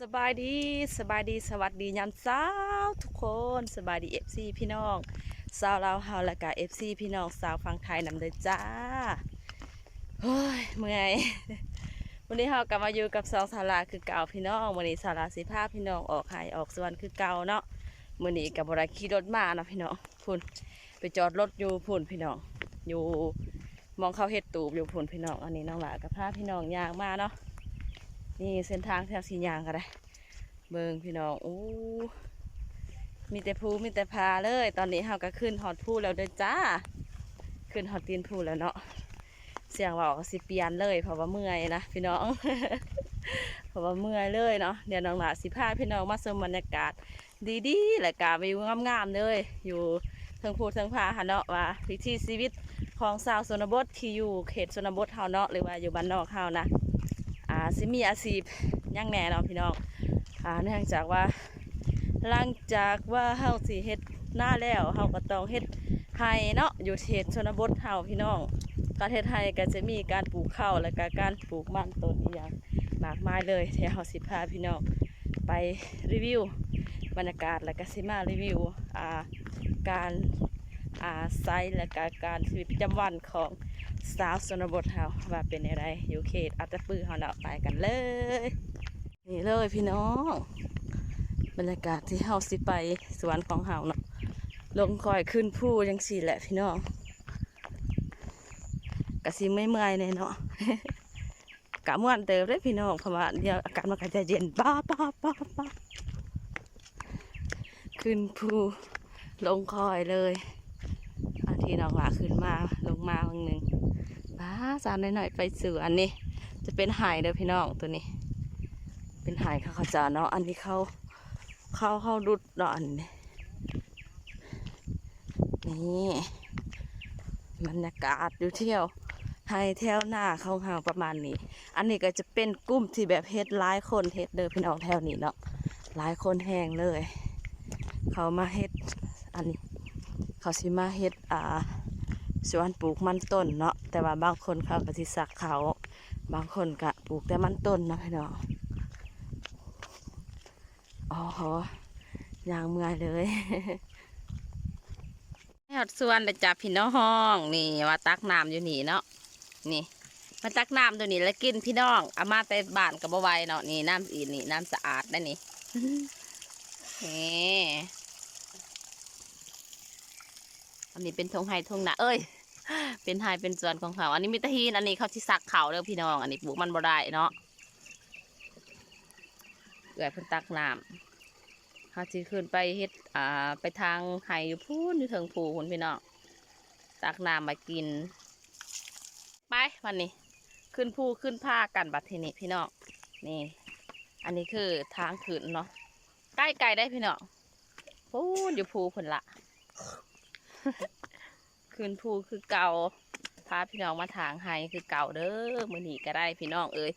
สบายดีสบายดีสวัสดียามเช้าทุกคนสบายดีเอฟซีพี่น้องสาวลาเฮาและกะเอฟซีพี่น้องสาวฟังไทยนำเด้อจ้าเฮ้ยเมื่อยวันนี้เฮากลับมาอยู่กับสองสาราคือเก่าพี่น้องวันนี้สาราสิพาพี่น้องออกหายออกสวรรค์คือเก่าเนาะมื้อนี้กับบราขี่รถมาเนาะพี่น้องพุ่นไปจอดรถอยู่พุ่นพี่น้องอยู่มองเข้าเฮ็ดตูบอยู่พุ่นพี่น้องอันนี้น้องหลากับพาพี่น้องยางมาเนาะ นี่เส้นทางแถวสียางก็ได้เบิงพี่น้องโอ้มีแต่ภูมีแต่พาเลย ตอนนี้เฮาก็ขึ้นหอดภูแล้วเด้อจ้า ขึ้นหอดตีนภูแล้วเนาะเสียงเว่าก็สิเปียนเลยเพราะว่าเมื่อยนะพี่น้องเพราะว่าเมื่อยเลยเนาะเดี๋ยวน้องหลาสิพาพี่น้องมาชมบรรยากาศ ดีๆและกาวิวงามๆเลย อยู่เทิงภูเทิงพาหะเนาะว่าวิถีชีวิตของชาวชนบทที่อยู่เขตชนบทเฮาเนาะหรือว่าอยู่บ้านนอกเฮานะ สิมีอาชีพย่างแหน่เนาะพี่น้องอ่าเนื่องจากว่าหลังจากว่าเฮาสิเฮ็ดหน้าแล้วเฮาก็ต้องเฮ็ดไร่เนาะอยู่เขตชนบทเฮาพี่น้องการเฮ็ดไร่ก็จะมีการปลูกข้าวและก็การปลูกมันต้นอีหยังมากมายเลยที่เฮาสิพาพี่น้องไปรีวิวบรรยากาศและก็สิมารีวิวอ่าการอาไซและกการชีวิตประจำวันของ สาวชนบทเฮาว่าเป็นอะไรอยู่เขตอัตปือเฮาเนาไปกันเลย นี่เลยพี่น้อง บรรยากาศที่เฮาสิไปสวนของเฮาเนาะลงคอยขึ้นผู้จังสี่แหละพี่น้องกะสิไม่เมื่อยเลยเนาะกะม่วนเติมเลยพี่น้องเพราะว่าเดี๋ยวอากาศมันก็จะเย็นบ้าบ้าบ้าบ้าขึ้นผู้ลงคอยเลยอาทีน้องหลาขึ้นมาลงมาวันหนึ่ง ป้าจาหน่อยๆไปสื่ออันนี้ จะเป็นหายเด้อพี่น้องตัวนี้ เป็นหายข้าวขาจานเนาะอันที่เขาเขาเขารุดเนาะอันนี้นี่บรรยากาศอยู่เที่ยวให้เที่ยวหน้าเขาหาประมาณนี้ อันนี้ก็จะเป็นกลุ่มที่แบบเฮ็ดหลายคนเฮ็ดเด้อพี่น้องแถวนี้เนาะหลายคนแห้งเลย เขามาเฮ็ดอันนี้ เขาสิมาเฮ็ดอ่า สวนปลูกมันต้นเนาะแต่ว่าบางคนเขาก็สิสักเขา บางคนก็ปลูกแต่มันต้นเนาะพี่น้องอ๋อโหยางเมื่อยเลยหอดสวนเลยจ้ะพี่น้องนี่ว่าตักน้ำอยู่นี่เนาะนี่มาตักน้ำตัวนี้แล้วกินพี่น้องเอามาแต่บ้านกับบไวายเนาะนี่น้ำอีนี่น้ำสะอาดได้นี่นี่ อันนี้เป็นทงไฮทงนาเอ้ย เป็นไฮเป็นส่วนของเขา อันนี้มิตรฮีน อันนี้เขาที่ซักเขาเด้อพี่น้อง อันนี้ปลูกมันบ่ได้เนาะเกิดเพิ่นตักน้ำเขาที่ขึ้นไปเฮ็ด อ่า ไปทางไฮอยู่พูนอยู่เทิงผูคุณพี่น้อง ตักน้ำมากิน ไปวันนี้ ขึ้นภูขึ้นผ้ากันบัดทีนี้พี่น้อง นี่ อันนี้คือทางขึ้นเนาะ ใกล้ไกลได้พี่น้องพูนอยู่ภูเพิ่นละ คืนภูคือเก่าพาพี่น้องมาทางไฮคือเก่าเด้อมือหนีก็ได้พี่น้องเอ้ย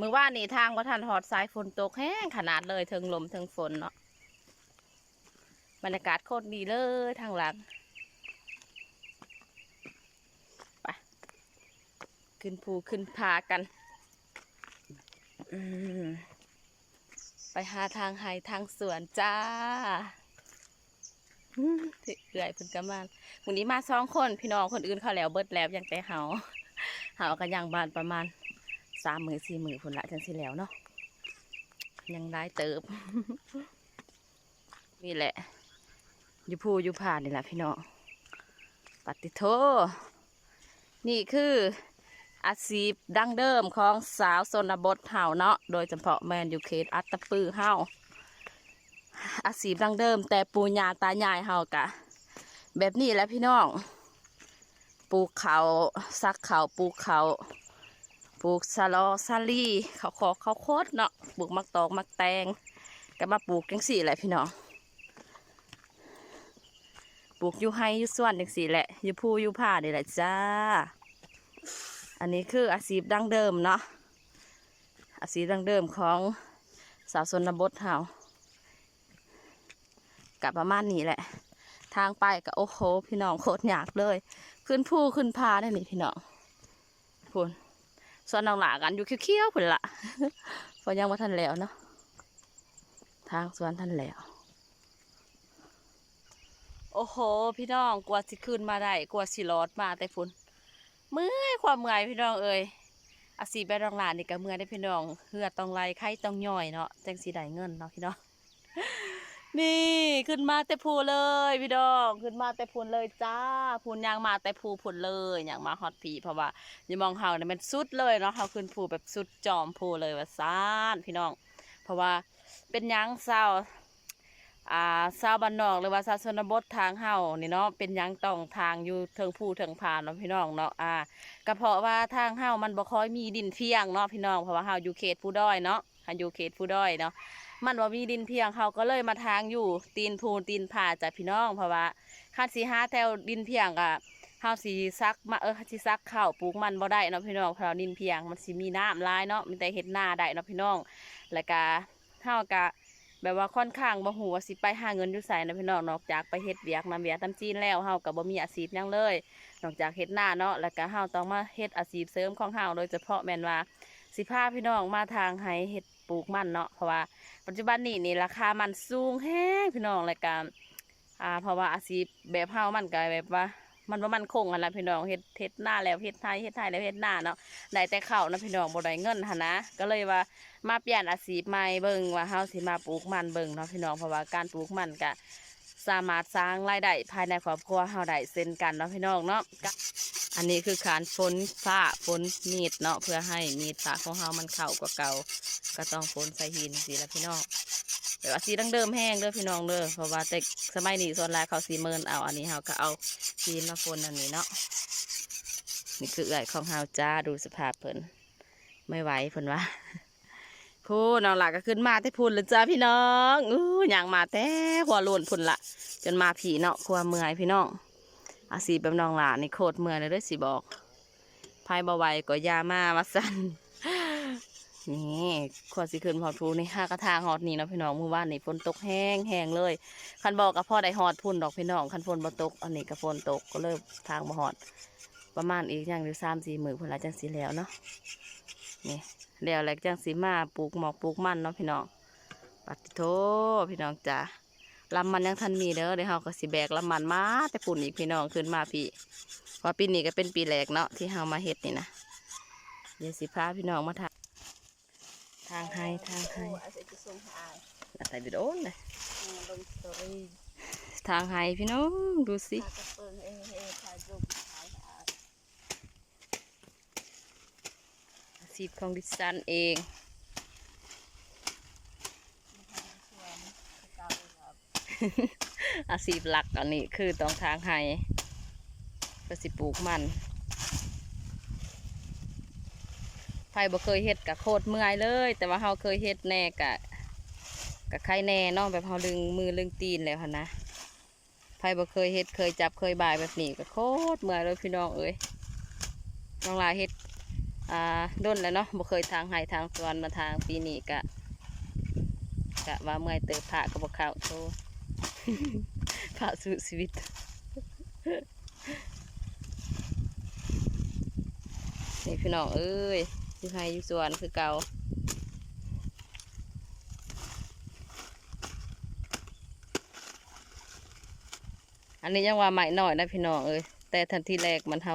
มือว่านี่ทางว่าทันหอดสายฝนตกแห้งขนาดเลยเทิงลมเทิงฝนเนาะบรรยากาศโคตรดีเลยทางหลังไปขึ้นภูขึ้นพากันไปหาทางไฮทางสวนจ้า เอื่อยเพิ่นก็มาวันนี้มาสองคนพี่น้องคนอื่นเขาแล้วเบิดแล้วยังแต่เฮาเฮาก็ยังบานประมาณสามหมื่นสี่หมื่นพุ่นละจังสิแล้วเนาะยังได้เติบนี่แหละอยู่ภูอยู่ผ่านนี่แหละพี่น้องปฏิโทนี่คืออาชีพดั้งเดิมของสาวชนบทเฮาเนาะโดยเฉพาะแมนยูเขตอัตตปือเฮา อาชีพดังเดิม แต่ปูญาตายายเฮากะ แบบนี้แหละพี่น้อง ปลูกเขาซักเขาปลูกเขาปลูกสลอซาลีเขาขอเขาโคตรเนาะปลูกมักตอกมักแตงก็มาปลูกจังสี่แหละพี่น้องปลูกอยู่ไฮอยู่ส่วนจังสี่แหละอยู่ภูอยู่ผ้านี่แหละจ้า อันนี้คืออาชีพดั้งเดิมเนาะอาชีพดั้งเดิมของสาวชนบทเฮา กับประมาณนี้แหละ ทางไปก็โอ้โหพี่น้องโคตรยากเลย ขึ้นผู้ขึ้นพาได้นี่พี่น้องพูนส่วนน้องหลากันอยู่เคี้ยวๆพุ่นละเพอยังมาทันแล้วเนาะทางสวนท่านแล้ว โอ้โห พี่น้องกว่าสิขึ้นมาได้กว่าสิรอดมาแต่ฝนเมื่อยความเมื่อยพี่น้องเอ้ยอาสีแบบรองหลานนี่ก็เมื่อยได้พี่น้องเหือดต้องไหลไข้ต้องย่อยเนาะจังสีได้เงินเนาะพี่น้อง นี่ขึ้นมาแต่ภูเลย พี่น้องขึ้นมาแต่พูนเลยจ้าพูนยางมาแต่ภูพูนเลยอย่างมาฮอตผีเพราะว่าอย่ามองเฮาเนี่ยมันสุดเลยเนาะเฮาขึ้นภูแบบสุดจอมภูเลยว่าซ่านพี่น้อง เพราะว่าเป็นยังเศร้าอ่าเศร้าวบ้านนอกหรือว่าชาวชนบททางเฮานี่เนาะเป็นยังต้องทางอยู่เทิงภูเทิงผานเนาะพี่น้องเนาะอ่าก็เพราะว่าทางเฮามันบ่ค่อยมีดินเพียงเนาะพี่น้องเพราะว่าเฮาอยู่เขตผู้ด้อยเนาะเฮาอยู่เขตผู้ด้อยเนาะ มันว่ามีดินเพียงเขาก็เลยมาทางอยู่ตีนพูนตีนผาจากพี่น้องเพราะว่าขั้นสีหาแถวดินเพียงอะเฮาสีซักมาเออสิซักข้าวปลูกมันบ่ได้เนาะพี่น้องเพราะดินเพียงมันสิมีน้ำลายเนาะมีแต่เฮ็ดหน้าได้เนาะพี่น้อง แล้วก็เฮาก็แบบว่าค่อนข้างบ่ฮู้ว่าสิไปหาเงินอยู่ไสนะพี่น้องนอกจากไปเฮ็ดเวียกนำเวียกตำจีนแล้วเฮาก็บ่มีอาชีพยังเลย นอกจากเฮ็ดหน้าเนาะแล้วก็เฮาต้องมาเฮ็ดอาชีพเสริมของเฮาโดยเฉพาะแม่นว่าสิพาพี่น้องมาทางให้เฮ็ด ปลูกมันเนาะเพราะว่าปัจจุบันนี้นี่ราคามันสูงแห้งพี่น้องเลยการอ่าเพราะว่าอาชีพแบบเฮามันก็แบบว่า มันว่ามันคงกันละพี่น้องเฮ็ดเฮ็ดหน้าแล้วเฮ็ดไทยเฮ็ดไทยแล้วเฮ็ดหน้าเนาะได้แต่ข้าวนะพี่น้องบ่ได้เงินหั่นนะก็เลยว่ามาเปลี่ยนอาชีพใหม่เบิ่งว่าเฮาสิมาปลูกมันเบิ่งเนาะพี่น้องเพราะว่าการปลูกมันก็ สามารถสร้างรายได้ภายในครอบครัวเฮาได้เช่นกันเนาะพี่น้องเนาะอันนี้คือการฝนฟ้าฝนมีดเนาะเพื่อให้มีดฟ้าของเฮามันเข้ากว่าเก่า ก็ต้องฝนใส่หินสิละพี่น้องแบบว่าสีดั้งเดิมแห้งเด้อพี่น้องเด้อเพราะว่าแต่สมัยนี้ส่วนลายเขาสีเมินเอาอันนี้เฮาก็เอาหินมาฝนอันนี้เนาะนี่คือเอื้อยของเฮาจ้าดูสภาพเพิ่นไม่ไหวเพิ่นว่า พูนองหลักก็ขึ้นมาแต่พุ่นเลยจ้าพี่น้องอู้อย่างมาแต่หัวโลนพุ่นละจนมาผีเนาะความเมื่อยพี่น้องอาสีแบบน้องหลานี่โคตรเมื่อยเลยด้อสิบอกภายบ่ไหวก็อยามาว่าสั่นนี่ขวดสิขึ้นหอดพูนี่ห้ากระทางหอดนี่เนาะพี่น้องมือว่านนี่ฝนตกแห้งแห้งเลยคันบอกกับพ่อได้หอดพุ่นดอกพี่น้องคันฝนบ่ตกอันนี้ก็ฝนตกก็เลยทางบ่หอด ประมาณอีกอย่างหรือสามสี่มือพุ่นละจังสีแล้วเนาะ นี่แล้วแหละจังสีมาปลูกหมอกปลูกมันเนาะพี่น้องปัดโทพี่น้องจ้าลำมันยังทันมีเด้อเดี๋ยวเฮาก็สิแบกลำมันมาแต่ปุ่นอีกพี่น้องขึ้นมาพี่เพราะปีนี้ก็เป็นปีแรกเนาะที่เฮามาเฮ็ดนี่นะเดี๋ยวสิพาพี่น้องมาทางทางให้ทางให้หน่าใส่วิดีโอเลยทางให้พี่น้องดูสิ ถ้ากระเปิงเองเองถ่ายรูปถ่ายหา อาชีพของดิฉันเองส่วนเก่าครับอาชีพหลักอันนี้คือต้องทางให้ก็สิปลูกมันไผบ่เคยเฮ็ดกะโคตรเมื่อยเลย แต่ว่าเฮาเคยเฮ็ดแน่กะกะใครแน่เนาะแบบเฮาดึงมือลึงตีนแล้วหั่นนะไผบ่เคยเฮ็ดเคยจับเคยบ่ายแบบนี้ก็โคตรเมื่อยเลยพี่น้องเอ้ยน้องลาเฮ็ด อ่าด้นแล้วเนาะบ่เคยทางไห้ทางสวนมาทางปีนี้กะกะว่าเมื่อยเติบผ่าก็บ่เข้าโตผ่าสู่ชีวิตนี่พี่น้องเอ้ยอยู่ไห้อยู่สวนคือเก่าอันนี้ยังว่าใหม่หน่อยนะพี่น้องเอ้ยแต่ทันทีแรกมันเฮา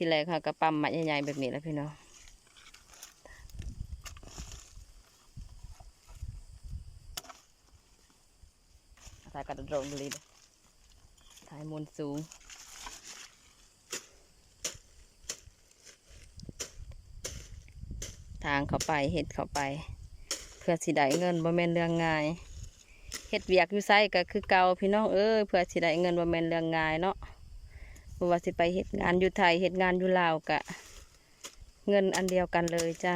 ที่แรกค่ะกระปั๊มมาใหญ่ๆแบบนี้แล้วพี่น้องถ่ายกระโดดเลยถ่ายมุนสูงทางเข้าไปเห็ดเข้าไป เพื่อสิได้เงินบ่แม่นเรื่องง่ายเฮ็ดเวียกอยู่ไสก็คือเก่าพี่น้องเอ้ยเพื่อสิได้เงินบ่แม่นเรื่องง่ายเนาะ บ่ว่าสิไปเฮ็ดงานอยู่ไทยเฮ็ดงานอยู่ลาวกะ เงินอันเดียวกันเลยจ้า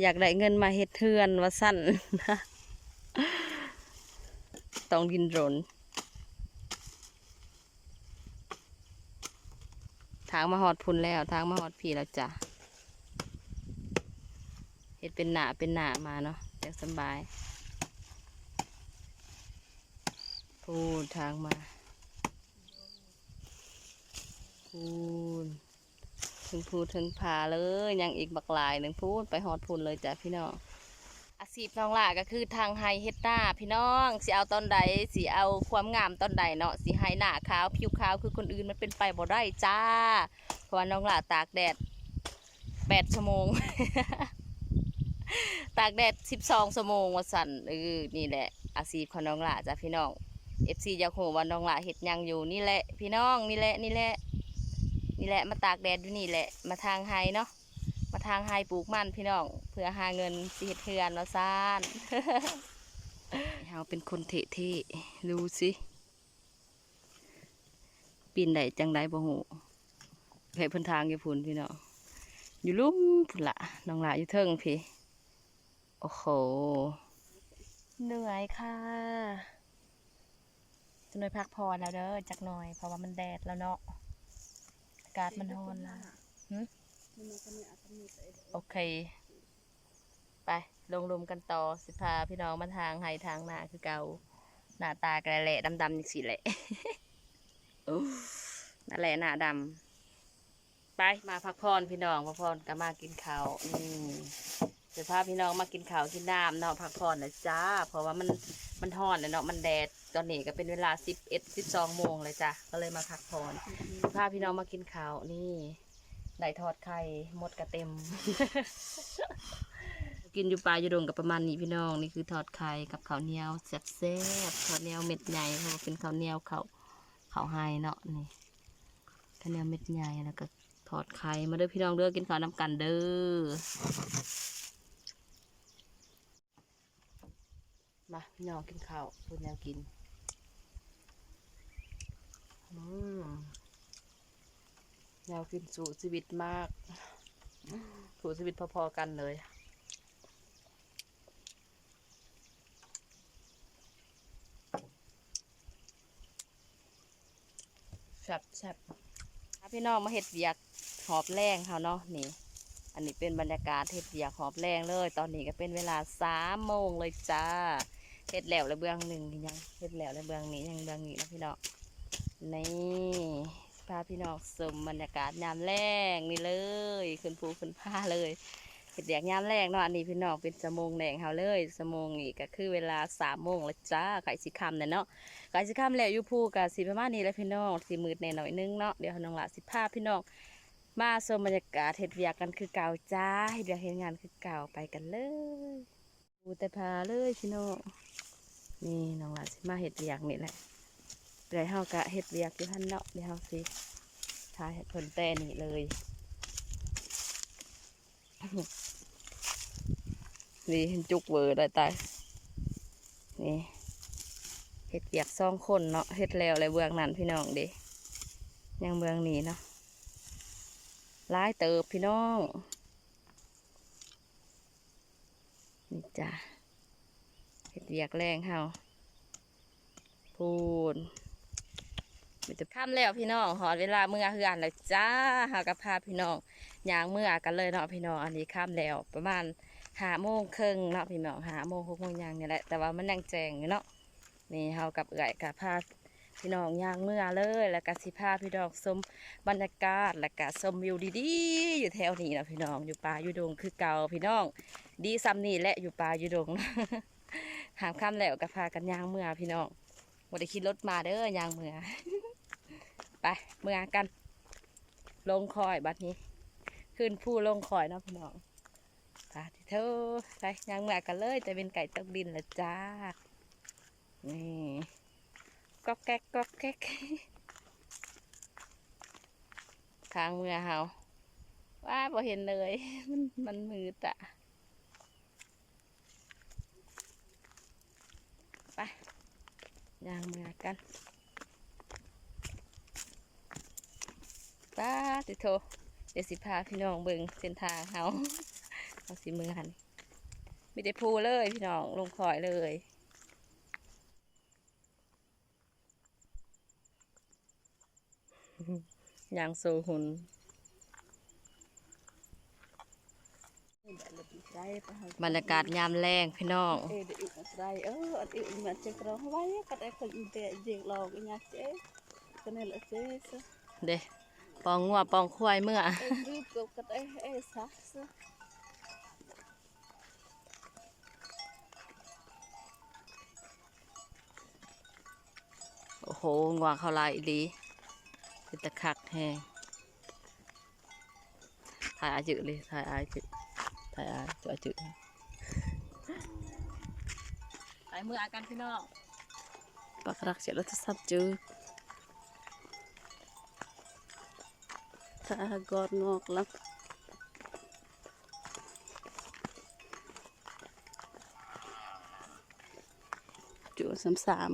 อยากได้เงินมาเฮ็ดเทือนว่าสั้นนะต้องดินรนทางมาหอดพุนแล้วทางมาหอดพีแล้วจ้ะเฮ็ดเป็นหนาเป็นหนามาเนาะจังสบาย พูนทางมาพูนถึงพูถึงผาเลยยังอีกบักหลายหนึ่งพูดไปฮอดพูนเลยจ้ะพี่น้องอาชีพน้องล่ะก็คือทางไฮเฮ็ดหน้าพี่น้องสิเอาตอนใดสิเอาความงามตอนใดเนาะสิให้หน้าขาวผิวขาวคือคนอื่นมันเป็นไปบ่ได้จ้า เพราะว่าน้องล่ะตากแดดแปดชั่วโมง ตากแดดสิบสองชั่วโมงว่าสั่นเออนี่แหละอาชีพของน้องล่ะจ้ะพี่น้อง เอฟซีอยากโหว่าน้องละเฮ็ดยังอยู่นี่แหละ พี่น้องนี่แหละนี่แหละ นี่แหละมาตากแดดอยู่นี่แหละ มาทางไฮเนาะมาทางไฮปลูกมันพี่น้องเพื่อหาเงินสิเฮ็ดเทือนมาซ่านเฮาเป็นคนเทะๆดูสิปีนได้จังไดบ่ฮู้ไปเพิ่นทางอยู่พุ่นพี่น้องอยู่ลุ่มพุ่นละน้องหลาอยู่เทิงพี่โอ้โหเหนื่อยค่ะ หน่อยพักพรแล้วเด้อจักหน่อย เพราะว่ามันแดดแล้วเนาะอากาศมันร้อนแล้วหืมโอเค ไปลงรวมกันต่อสิพาพี่น้องมาทางไฮทางหน้าคือเกาหน้าตากระแหละดำๆอย่างสิแหละอู้นั่นแหละหน้าดำไปมาพักผ่อนพี่น้องพักผ่อนก็มากินข้าวอืมจะพาพี่น้องมากินข้าวกินน้ำเนาะพักผ่อนนะจ้า เพราะว่ามันมันร้อนเลยเนาะมันแดด ตอนนี้ก็เป็นเวลาสิบเอ็ดสิบสองโมงเลยจ้ะก็เลยมาพักผ่อนพาพี่น้องมากินข้าวนี่ได้ทอดไข่หมดกระเต็ม กินอยู่ปลาอยู่ดงกับประมาณนี้พี่น้องนี่คือทอดไข่กับข้าวเหนียวแซ่บๆข้าวเหนียวเม็ดใหญ่เพราะว่าเป็นข้าวเหนียวเขาวข้าวไฮเนาะนี่ข้าวเหนียวเม็ดใหญ่แล้วก็ทอดไข่มาเด้อพี่น้องเด้อกินข้าวน้ำกันเด้อมาพี่น้องกินข้าวพูดแนวกิน อืมแนวกินสู่ชีวิตมาก สู่ชีวิตพอๆกันเลยแซ่บแซ่บพี่น้องมาเห็ดเวียกหอบแรงเขาเนาะนี่ อันนี้เป็นบรรยากาศเห็ดเวียกหอบแรงเลย ตอนนี้ก็เป็นเวลาสามโมงเลยจ้าเห็ดแล้วแล้วเบื้องหนึ่งยังเห็ดแล้วแล้วเบื้องนี้ยังเบื้องนี้นะพี่น้อง นี่พาพี่น้องชมบรรยากาศยามแรงนี่เลยขึ้นภูขึ้นผ้าเลยเห็ดแดกยามแรงเนาะอันนี้พี่น้องเป็นสมงแดงเฮาเลยสมงนี่ก็คือเวลาสามโมงแล้วจ้าไก่สีคำเนี่ยเนาะไก่สีคำแล้วอยู่ภูกับสีประมาณนี้แหล้วพี่น้องสีมืดแน่หน่อยนึงเนาะเดี๋ยวน้องหละสิพาพี่น้องมาชมบรรยากาศเห็ดเวียกกันคือเก่าจ้าเห็ดเวียกเห็ดงานคือเก่าไปกันเลยดูแต่พาเลยพี่น้องนี่น้องหละสิมาเห็ดเวียกนี่แหละ เดี๋ยวเฮากะเฮ็ดเวียกอยู่หั่นเนาะเดี๋ยวเฮาสิทาเฮ็ดผลแต่นี่เลยนี่เห็นจุกเวอร์ได้ตายนี่เฮ็ดเวียกสองคนเนาะเฮ็ดแล้วเลยเบื้องนั้นพี่น้องเด้ยังเบื้องนี้เนาะหลายเติบพี่น้องนี่จ้ะเฮ็ดเวียกแรงเฮาพูน มันจะค่ำแล้วพี่น้องหอดเวลาเมื่อเฮือนแล้วจ้าหากระพาพี่น้องย่างเมื่อกันเลยเนาะพี่น้องอันนี้ค่ำแล้ว ประมาณหาโมงครึ่งเนาะพี่น้องหาโมงหกโมงยางนี่แหละแต่ว่ามันยังแจ้งอยู่เนาะนี่เฮากับเอื่อยกับพาพี่น้องย่างเมื่อเลย แล้วก็สิพาพี่น้องชมบรรยากาศแล้วก็ชมวิวดีๆ อยู่แถวนี้นะพี่น้องอยู่ป่าอยู่ดงคือเก่าพี่น้อง ดีซ้ำนี่แหละอยู่ป่าอยู่ดงหามค่ำแล้วก็พากันย่างเมื่อพี่น้องบ่ได้ขี่รถมาเด้อย่างเมื่อ ไปเมื่อกัน ลงคอยบัดนี้ ขึ้นผู้ลงคอยนะพี่น้องไปที่เธอไปยังเมื่อกันเลยแต่เป็นไก่ตกดินละจ้า นี่ก๊อกแก๊กก๊อกแก๊กทางเมื่อเฮาว่าพอเห็นเลย มันมันมืดอะไปย่างเมื่อกัน ป้าติโทเดี๋ยวสิพาพี่น้องเบิ่งเส้นทางเขาเอาสิมือหันมีแต่พูเลยพี่น้องลงคอยเลยอย่างโซหุนบรรยากาศยามแรงพี่น้องเออเด็ กมาได้เอออันนี้มันจะกรองไว้ก็ได้คนเดียเด็กลองอีกอย่างเจ๊ก็นั่นแหละเจ๊ซะเด้ปองงัวปองควายเมื่อเอ็งรีบกับกันเอ้เอ้ซะซะโอ้โหงวงเขาลายอีหลีเป็นตะคักแฮงถ่ายอาจืดเลยถ่ายอาจืดถ่ายอาจืดอาจืดถ่ายมืออากันพี่น้องปากรักเสียแล้วจะซับจือถ้ากอด งอกแล้วจูสามสาม